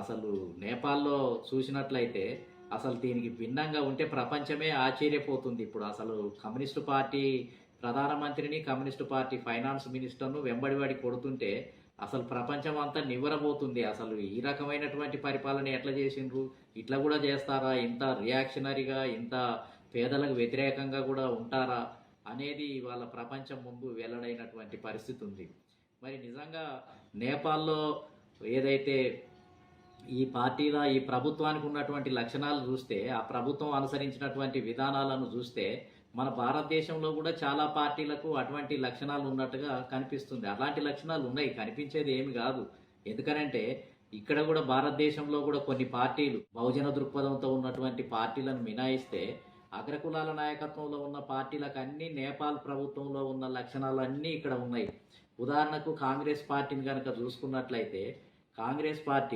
అసలు నేపాల్లో చూసినట్లయితే అసలు దీనికి భిన్నంగా ఉంటే ప్రపంచమే ఆశ్చర్యపోతుంది. ఇప్పుడు అసలు కమ్యూనిస్టు పార్టీ ప్రధానమంత్రిని కమ్యూనిస్టు పార్టీ ఫైనాన్స్ మినిస్టర్ను వెంబడివాడి కొడుతుంటే అసలు ప్రపంచం అంతా నివ్వరబోతుంది. అసలు ఈ రకమైనటువంటి పరిపాలన ఎట్లా చేసిండ్రు? ఇట్లా కూడా చేస్తారా? ఇంత రియాక్షనరీగా ఇంత పేదలకు వ్యతిరేకంగా కూడా ఉంటారా? అనేది వాళ్ళ ప్రపంచం ముందు వెల్లడైనటువంటి పరిస్థితి ఉంది మరి నిజంగా నేపాల్లో ఏదైతే ఈ పార్టీల ఈ ప్రభుత్వానికి ఉన్నటువంటి లక్షణాలు చూస్తే ఆ ప్రభుత్వం అనుసరించినటువంటి విధానాలను చూస్తే మన భారతదేశంలో కూడా చాలా పార్టీలకు అటువంటి లక్షణాలు ఉన్నట్టుగా కనిపిస్తుంది. అలాంటి లక్షణాలు ఉన్నాయి. కనిపించేది ఏమి కాదు. ఎందుకనంటే ఇక్కడ కూడా భారతదేశంలో కూడా కొన్ని పార్టీలు బహుజన దృక్పథంతో ఉన్నటువంటి పార్టీలను మినాయిస్తే అగ్రకులాల నాయకత్వంలో ఉన్న పార్టీలకు అన్ని నేపాల్ ప్రభుత్వంలో ఉన్న లక్షణాలు అన్నీ ఇక్కడ ఉన్నాయి. ఉదాహరణకు కాంగ్రెస్ పార్టీని కనుక చూసుకున్నట్లయితే కాంగ్రెస్ పార్టీ